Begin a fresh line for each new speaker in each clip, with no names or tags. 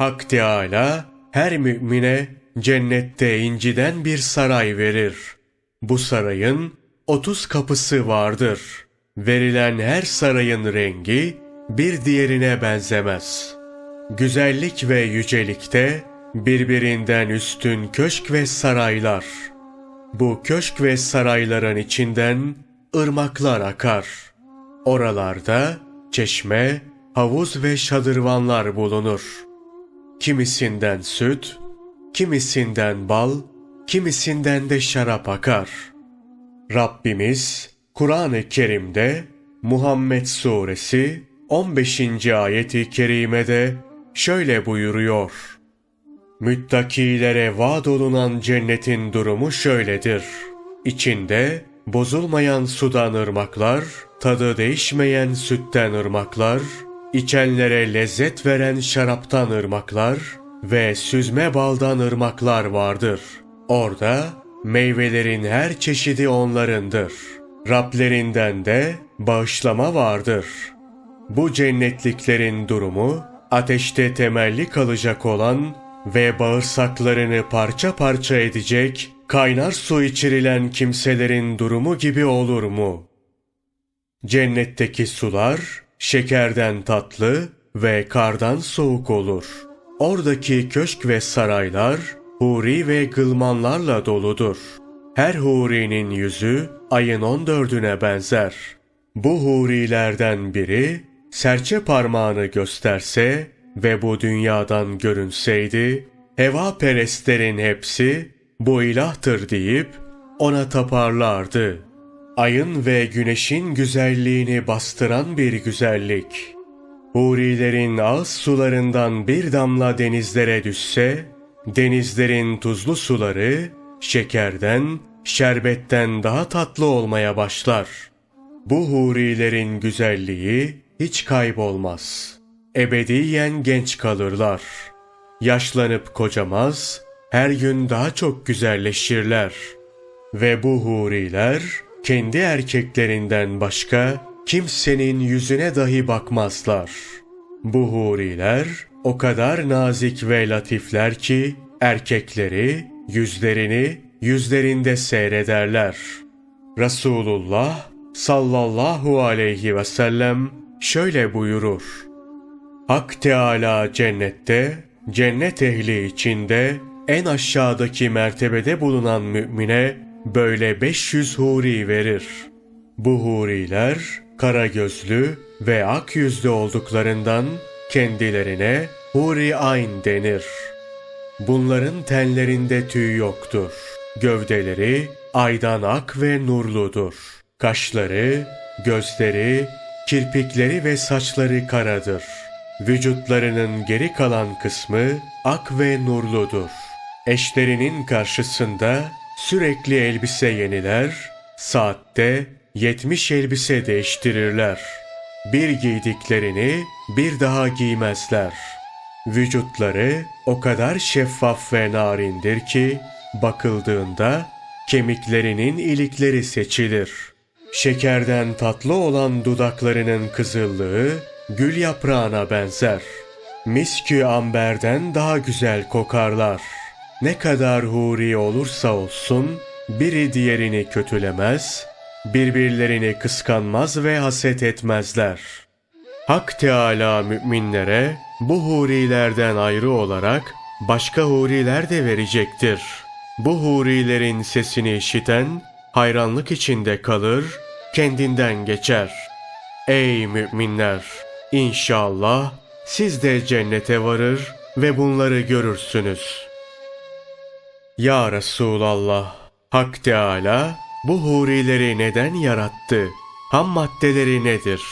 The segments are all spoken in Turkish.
Hak Teâlâ her mümine cennette inciden bir saray verir. Bu sarayın otuz kapısı vardır. Verilen her sarayın rengi bir diğerine benzemez. Güzellik ve yücelikte birbirinden üstün köşk ve saraylar. Bu köşk ve sarayların içinden ırmaklar akar. Oralarda çeşme, havuz ve şadırvanlar bulunur. Kimisinden süt, kimisinden bal, kimisinden de şarap akar. Rabbimiz Kur'an-ı Kerim'de Muhammed Suresi 15. ayeti kerimede şöyle buyuruyor. Müttakilere vaad olunan cennetin durumu şöyledir. İçinde bozulmayan sudan ırmaklar, tadı değişmeyen sütten ırmaklar, içenlere lezzet veren şaraptan ırmaklar ve süzme baldan ırmaklar vardır. Orada meyvelerin her çeşidi onlarındır. Rablerinden de bağışlama vardır. Bu cennetliklerin durumu ateşte temelli kalacak olan ve bağırsaklarını parça parça edecek kaynar su içirilen kimselerin durumu gibi olur mu? Cennetteki sular şekerden tatlı ve kardan soğuk olur. Oradaki köşk ve saraylar huri ve gılmanlarla doludur. Her hurinin yüzü ayın on dördüne benzer. Bu hurilerden biri serçe parmağını gösterse ve bu dünyadan görünseydi, heva perestlerin hepsi bu ilahtır deyip ona taparlardı. Ayın ve güneşin güzelliğini bastıran bir güzellik. Hurilerin ağız sularından bir damla denizlere düşse, denizlerin tuzlu suları şekerden, şerbetten daha tatlı olmaya başlar. Bu hurilerin güzelliği hiç kaybolmaz. Ebediyen genç kalırlar. Yaşlanıp kocamaz, her gün daha çok güzelleşirler. Ve bu huriler kendi erkeklerinden başka kimsenin yüzüne dahi bakmazlar. Bu huriler o kadar nazik ve latifler ki erkekleri yüzlerini yüzlerinde seyrederler. Resulullah sallallahu aleyhi ve sellem şöyle buyurur. Hak Teala cennette, cennet ehli içinde en aşağıdaki mertebede bulunan mümine böyle 500 huri verir. Bu huriler kara gözlü ve ak yüzlü olduklarından kendilerine huri ayn denir. Bunların tenlerinde tüy yoktur. Gövdeleri aydan ak ve nurludur. Kaşları, gözleri, kirpikleri ve saçları karadır. Vücutlarının geri kalan kısmı ak ve nurludur. Eşlerinin karşısında sürekli elbise yeniler, saatte 70 elbise değiştirirler. Bir giydiklerini bir daha giymezler. Vücutları o kadar şeffaf ve narindir ki bakıldığında kemiklerinin ilikleri seçilir. Şekerden tatlı olan dudaklarının kızıllığı gül yaprağına benzer. Miskü amberden daha güzel kokarlar. Ne kadar huri olursa olsun biri diğerini kötülemez, birbirlerini kıskanmaz ve haset etmezler. Hak Teala müminlere bu hurilerden ayrı olarak başka huriler de verecektir. Bu hurilerin sesini işiten hayranlık içinde kalır, kendinden geçer. Ey müminler! İnşallah siz de cennete varır ve bunları görürsünüz. Ya Resulallah! Hak Teala bu hurileri neden yarattı? Ham maddeleri nedir?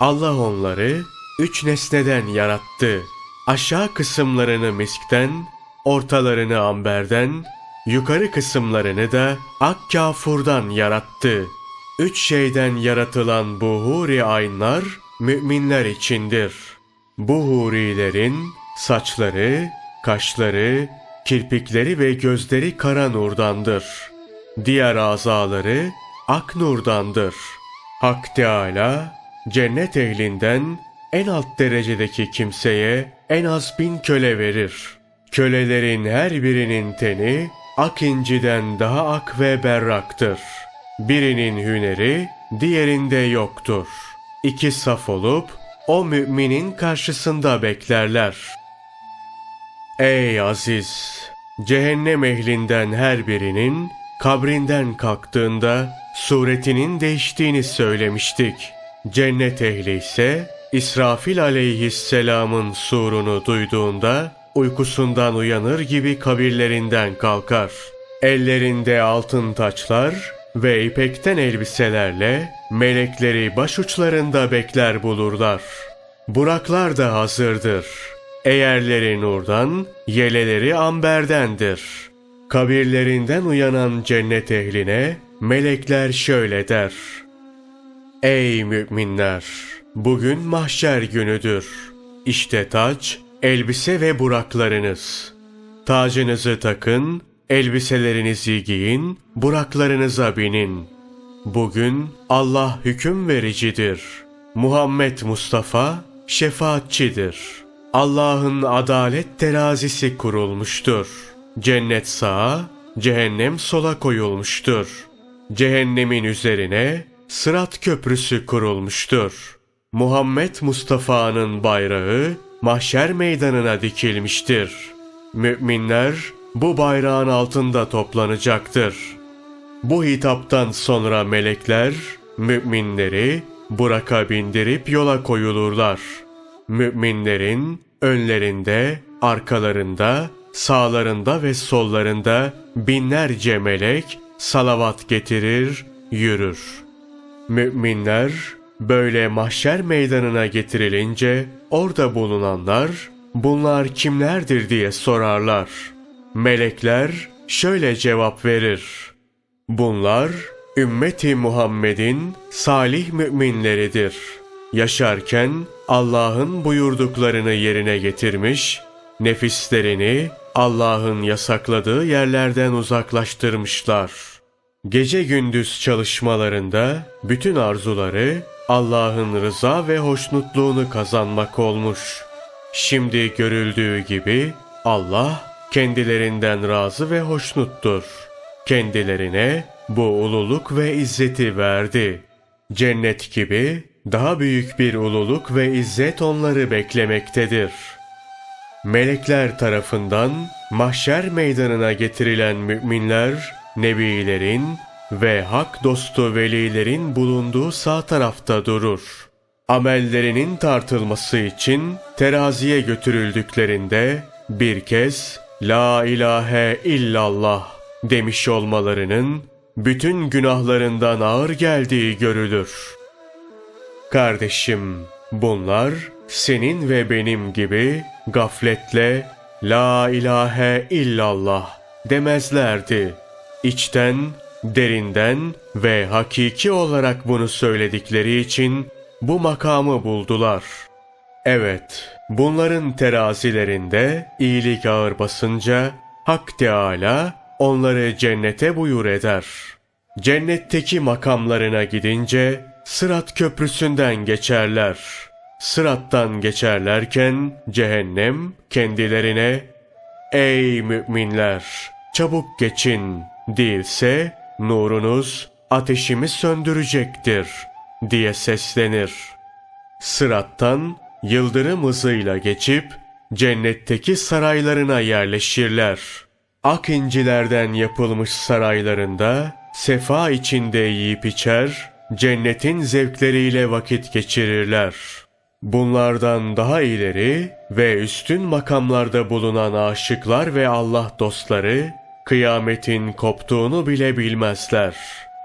Allah onları üç nesneden yarattı. Aşağı kısımlarını miskten, ortalarını amberden, yukarı kısımlarını da ak kafurdan yarattı. Üç şeyden yaratılan bu huri aynlar müminler içindir. Bu hurilerin saçları, kaşları, kirpikleri ve gözleri kara nurdandır. Diğer azaları ak nurdandır. Hak Teala cennet ehlinden en alt derecedeki kimseye en az bin köle verir. Kölelerin her birinin teni ak inciden daha ak ve berraktır. Birinin hüneri diğerinde yoktur. İki saf olup o müminin karşısında beklerler. Ey aziz! Cehennem ehlinden her birinin kabrinden kalktığında suretinin değiştiğini söylemiştik. Cennet ehli ise İsrafil aleyhisselamın surunu duyduğunda uykusundan uyanır gibi kabirlerinden kalkar. Ellerinde altın taçlar ve ipekten elbiselerle melekleri başuçlarında bekler bulurlar. Buraklar da hazırdır. Eğerleri nurdan, yeleleri amberdendir. Kabirlerinden uyanan cennet ehline melekler şöyle der. Ey müminler! Bugün mahşer günüdür. İşte taç, elbise ve buraklarınız. Tacınızı takın, elbiselerinizi giyin, buraklarınıza binin. Bugün Allah hüküm vericidir. Muhammed Mustafa şefaatçidir. Allah'ın adalet terazisi kurulmuştur. Cennet sağa, cehennem sola koyulmuştur. Cehennemin üzerine Sırat köprüsü kurulmuştur. Muhammed Mustafa'nın bayrağı mahşer meydanına dikilmiştir. Müminler bu bayrağın altında toplanacaktır. Bu hitaptan sonra melekler müminleri Burak'a bindirip yola koyulurlar. Müminlerin önlerinde, arkalarında, sağlarında ve sollarında binlerce melek salavat getirir, yürür. Müminler böyle mahşer meydanına getirilince orada bulunanlar bunlar kimlerdir diye sorarlar. Melekler şöyle cevap verir. Bunlar ümmeti Muhammed'in salih müminleridir. Yaşarken Allah'ın buyurduklarını yerine getirmiş, nefislerini Allah'ın yasakladığı yerlerden uzaklaştırmışlar. Gece gündüz çalışmalarında bütün arzuları Allah'ın rıza ve hoşnutluğunu kazanmak olmuş. Şimdi görüldüğü gibi Allah kendilerinden razı ve hoşnuttur. Kendilerine bu ululuk ve izzeti verdi. Cennet gibi daha büyük bir ululuk ve izzet onları beklemektedir. Melekler tarafından mahşer meydanına getirilen müminler, nebilerin ve hak dostu velilerin bulunduğu sağ tarafta durur. Amellerinin tartılması için teraziye götürüldüklerinde bir kez La ilahe illallah demiş olmalarının bütün günahlarından ağır geldiği görülür. Kardeşim, bunlar senin ve benim gibi gafletle La ilahe illallah demezlerdi. İçten, derinden ve hakiki olarak bunu söyledikleri için bu makamı buldular. Evet, bunların terazilerinde iyilik ağır basınca Hak Teâlâ onları cennete buyur eder. Cennetteki makamlarına gidince Sırat köprüsünden geçerler. Sırattan geçerlerken cehennem kendilerine Ey müminler! Çabuk geçin! Değilse nurunuz ateşimi söndürecektir diye seslenir. Sırattan yıldırım hızıyla geçip cennetteki saraylarına yerleşirler. Ak incilerden yapılmış saraylarında sefa içinde yiyip içer, cennetin zevkleriyle vakit geçirirler. Bunlardan daha ileri ve üstün makamlarda bulunan aşıklar ve Allah dostları kıyametin koptuğunu bile bilmezler.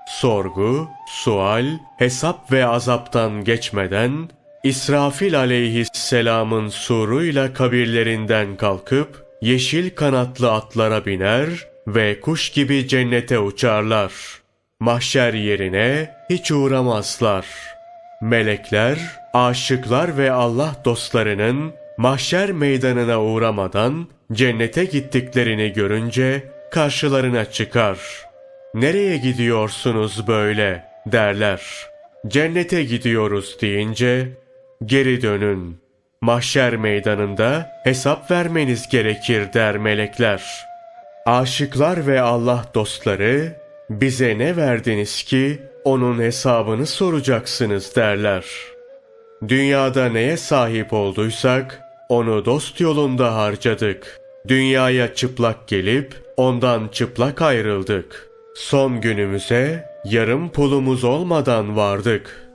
Sorgu, sual, hesap ve azaptan geçmeden İsrafil aleyhisselamın suruyla kabirlerinden kalkıp yeşil kanatlı atlara biner ve kuş gibi cennete uçarlar. Mahşer yerine hiç uğramazlar. Melekler, aşıklar ve Allah dostlarının mahşer meydanına uğramadan cennete gittiklerini görünce karşılarına çıkar. Nereye gidiyorsunuz böyle derler. Cennete gidiyoruz deyince geri dönün. Mahşer meydanında hesap vermeniz gerekir der melekler. Aşıklar ve Allah dostları bize ne verdiniz ki onun hesabını soracaksınız derler. Dünyada neye sahip olduysak onu dost yolunda harcadık. Dünyaya çıplak gelip ondan çıplak ayrıldık. Son günümüze yarım pulumuz olmadan vardık.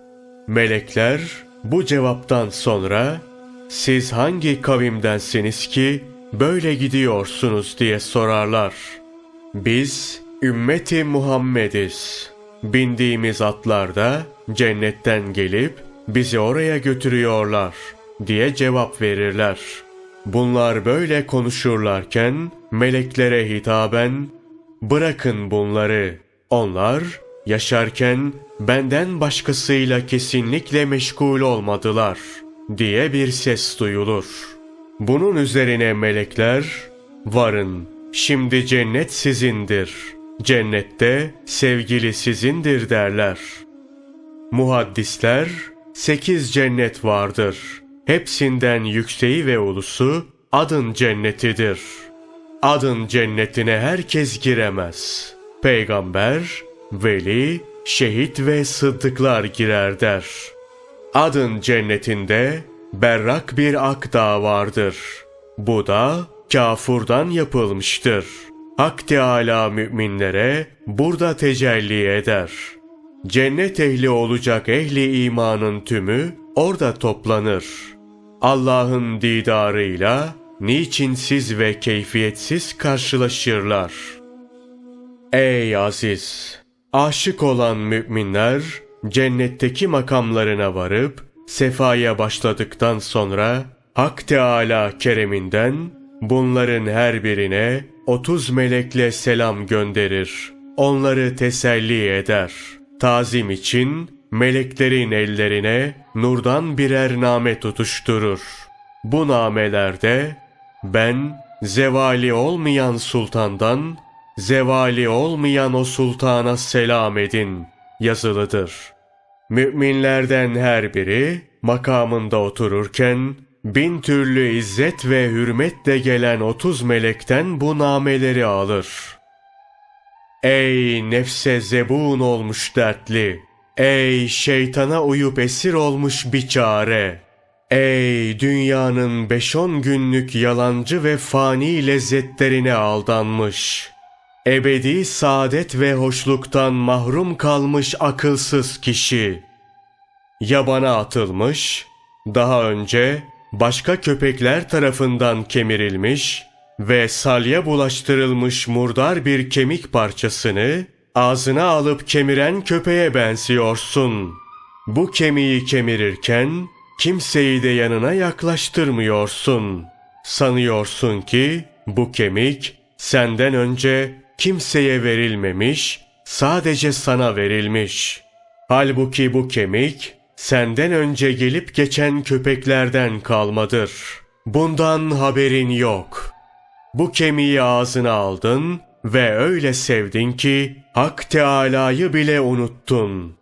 Melekler bu cevaptan sonra siz hangi kavimdensiniz ki böyle gidiyorsunuz diye sorarlar. Biz ümmeti Muhammediz. Bindiğimiz atlarda cennetten gelip bizi oraya götürüyorlar diye cevap verirler. Bunlar böyle konuşurlarken meleklere hitaben bırakın bunları. Onlar yaşarken benden başkasıyla kesinlikle meşgul olmadılar diye bir ses duyulur. Bunun üzerine melekler varın şimdi cennet sizindir. Cennette sevgili sizindir derler. Muhaddisler sekiz cennet vardır. Hepsinden yükseği ve ulusu adın cennetidir. Adın cennetine herkes giremez. Peygamber, veli, şehit ve sıddıklar girer der. Adın cennetinde berrak bir ak dağ vardır. Bu da kafurdan yapılmıştır. Hak Teâlâ müminlere burada tecelli eder. Cennet ehli olacak ehli imanın tümü orada toplanır. Allah'ın didarıyla niçinsiz ve keyfiyetsiz karşılaşırlar. Ey aziz! Aşık olan müminler cennetteki makamlarına varıp sefaya başladıktan sonra Hak Teâlâ kereminden bunların her birine 30 melekle selam gönderir. Onları teselli eder. Tazim için meleklerin ellerine nurdan birer name tutuşturur. Bu namelerde ben zevali olmayan sultandan zevali olmayan o sultana selam edin yazılıdır. Müminlerden her biri makamında otururken bin türlü izzet ve hürmetle gelen otuz melekten bu nameleri alır. Ey nefse zebun olmuş dertli! Ey şeytana uyup esir olmuş biçare! Ey dünyanın beş on günlük yalancı ve fani lezzetlerine aldanmış! Ebedi saadet ve hoşluktan mahrum kalmış akılsız kişi! Yabana atılmış, daha önce başka köpekler tarafından kemirilmiş ve salya bulaştırılmış murdar bir kemik parçasını ağzına alıp kemiren köpeğe benziyorsun. Bu kemiği kemirirken kimseyi de yanına yaklaştırmıyorsun. Sanıyorsun ki bu kemik senden önce kimseye verilmemiş, sadece sana verilmiş. Halbuki bu kemik senden önce gelip geçen köpeklerden kalmadır. Bundan haberin yok. Bu kemiği ağzına aldın ve öyle sevdin ki Hak Teâlâ'yı bile unuttun.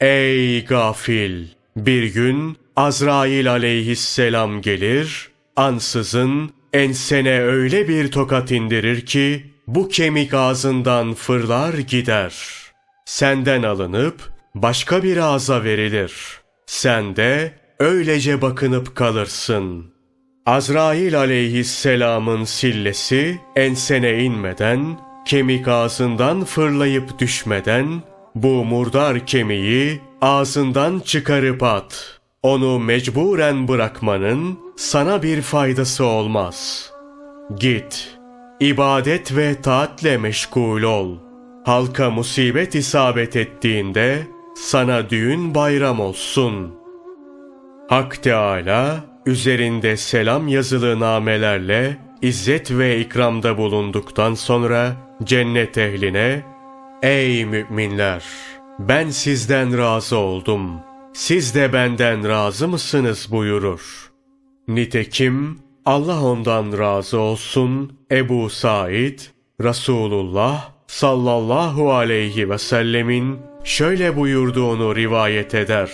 Ey gafil! Bir gün Azrail aleyhisselam gelir, ansızın ensene öyle bir tokat indirir ki bu kemik ağzından fırlar gider. Senden alınıp başka bir ağza verilir. Sen de öylece bakınıp kalırsın. Azrail aleyhisselamın sillesi ensene inmeden, kemik ağzından fırlayıp düşmeden, bu murdar kemiği ağzından çıkarıp at. Onu mecburen bırakmanın sana bir faydası olmaz. Git, ibadet ve taatle meşgul ol. Halka musibet isabet ettiğinde sana düğün bayram olsun. Hak Teâlâ üzerinde selam yazılı namelerle izzet ve ikramda bulunduktan sonra cennet ehline Ey müminler! Ben sizden razı oldum. Siz de benden razı mısınız buyurur. Nitekim Allah ondan razı olsun Ebu Said, Resulullah sallallahu aleyhi ve sellemin şöyle buyurduğunu rivayet eder.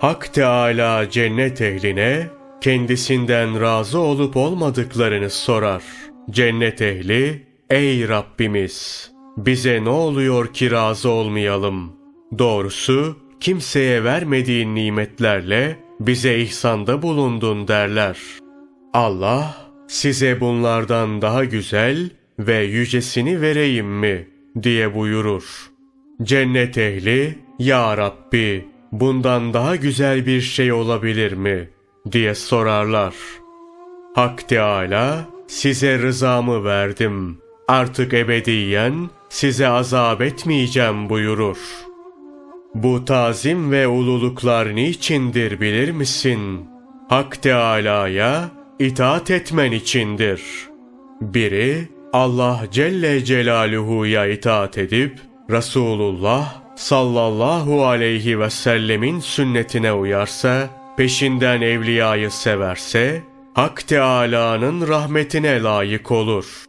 Hak Teala cennet ehline kendisinden razı olup olmadıklarını sorar. Cennet ehli, ey Rabbimiz bize ne oluyor ki razı olmayalım? Doğrusu kimseye vermediğin nimetlerle bize ihsanda bulundun derler. Allah size bunlardan daha güzel ve yücesini vereyim mi diye buyurur. Cennet ehli, Ya Rabbi bundan daha güzel bir şey olabilir mi diye sorarlar. Hak Teala size rızamı verdim. Artık ebediyen size azap etmeyeceğim buyurur. Bu tazim ve ululuklar niçindir bilir misin? Hak Teala'ya itaat etmen içindir. Biri Allah Celle Celaluhu'ya itaat edip Resulullah sallallahu aleyhi ve sellemin sünnetine uyarsa, peşinden evliyayı severse, Hak Teala'nın rahmetine layık olur.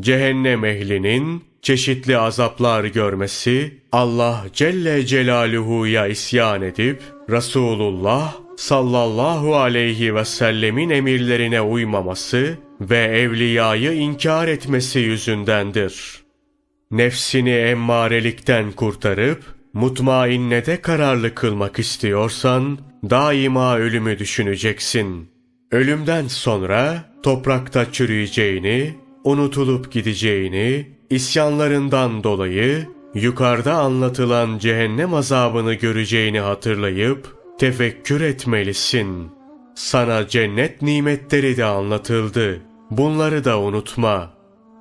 Cehennem ehlinin çeşitli azaplar görmesi, Allah Celle Celaluhu'ya isyan edip, Resulullah sallallahu aleyhi ve sellemin emirlerine uymaması ve evliyayı inkar etmesi yüzündendir. Nefsini emmarelikten kurtarıp, mutmainnede kararlı kılmak istiyorsan, daima ölümü düşüneceksin. Ölümden sonra toprakta çürüyeceğini, unutulup gideceğini, isyanlarından dolayı yukarıda anlatılan cehennem azabını göreceğini hatırlayıp tefekkür etmelisin. Sana cennet nimetleri de anlatıldı. Bunları da unutma.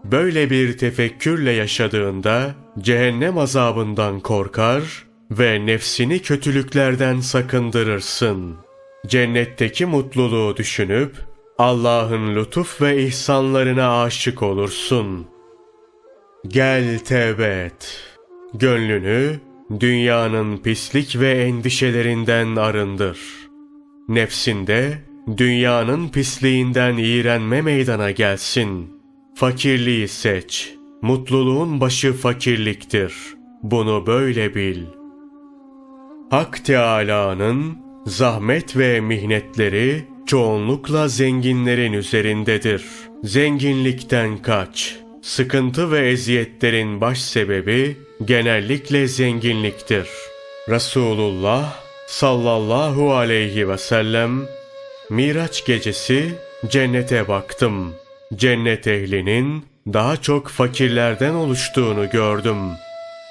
Böyle bir tefekkürle yaşadığında cehennem azabından korkar ve nefsini kötülüklerden sakındırırsın. Cennetteki mutluluğu düşünüp Allah'ın lütuf ve ihsanlarına aşık olursun. Gel tevbe et. Gönlünü dünyanın pislik ve endişelerinden arındır. Nefsinde dünyanın pisliğinden iğrenme meydana gelsin. Fakirliği seç. Mutluluğun başı fakirliktir. Bunu böyle bil. Hak Teâlâ'nın zahmet ve mihnetleri çoğunlukla zenginlerin üzerindedir. Zenginlikten kaç. Sıkıntı ve eziyetlerin baş sebebi genellikle zenginliktir. Resulullah sallallahu aleyhi ve sellem Miraç gecesi cennete baktım. Cennet ehlinin daha çok fakirlerden oluştuğunu gördüm.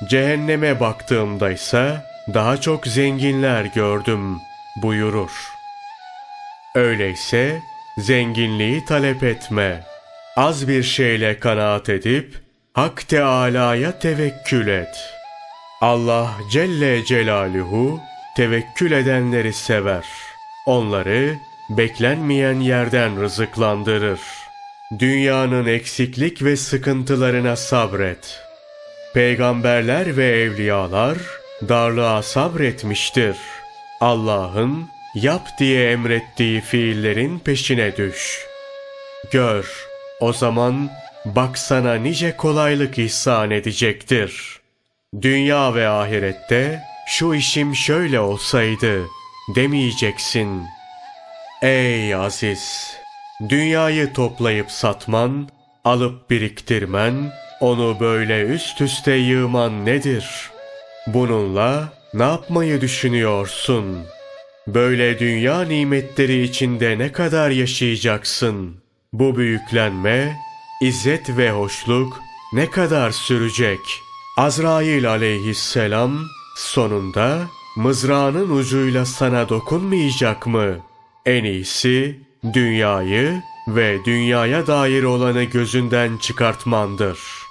Cehenneme baktığımda ise daha çok zenginler gördüm buyurur. Öyleyse zenginliği talep etme. Az bir şeyle kanaat edip Hak Teâlâ'ya tevekkül et. Allah Celle Celaluhu tevekkül edenleri sever. Onları beklenmeyen yerden rızıklandırır. Dünyanın eksiklik ve sıkıntılarına sabret. Peygamberler ve evliyalar darlığa sabretmiştir. Allah'ın yap diye emrettiği fiillerin peşine düş. Gör, o zaman bak sana nice kolaylık ihsan edecektir. Dünya ve ahirette şu işim şöyle olsaydı demeyeceksin. Ey aziz! Dünyayı toplayıp satman, alıp biriktirmen, onu böyle üst üste yığman nedir? Bununla ne yapmayı düşünüyorsun? Böyle dünya nimetleri içinde ne kadar yaşayacaksın? Bu büyüklenme, izzet ve hoşluk ne kadar sürecek? Azrail aleyhisselam sonunda mızrağının ucuyla sana dokunmayacak mı? En iyisi dünyayı ve dünyaya dair olanı gözünden çıkartmandır.''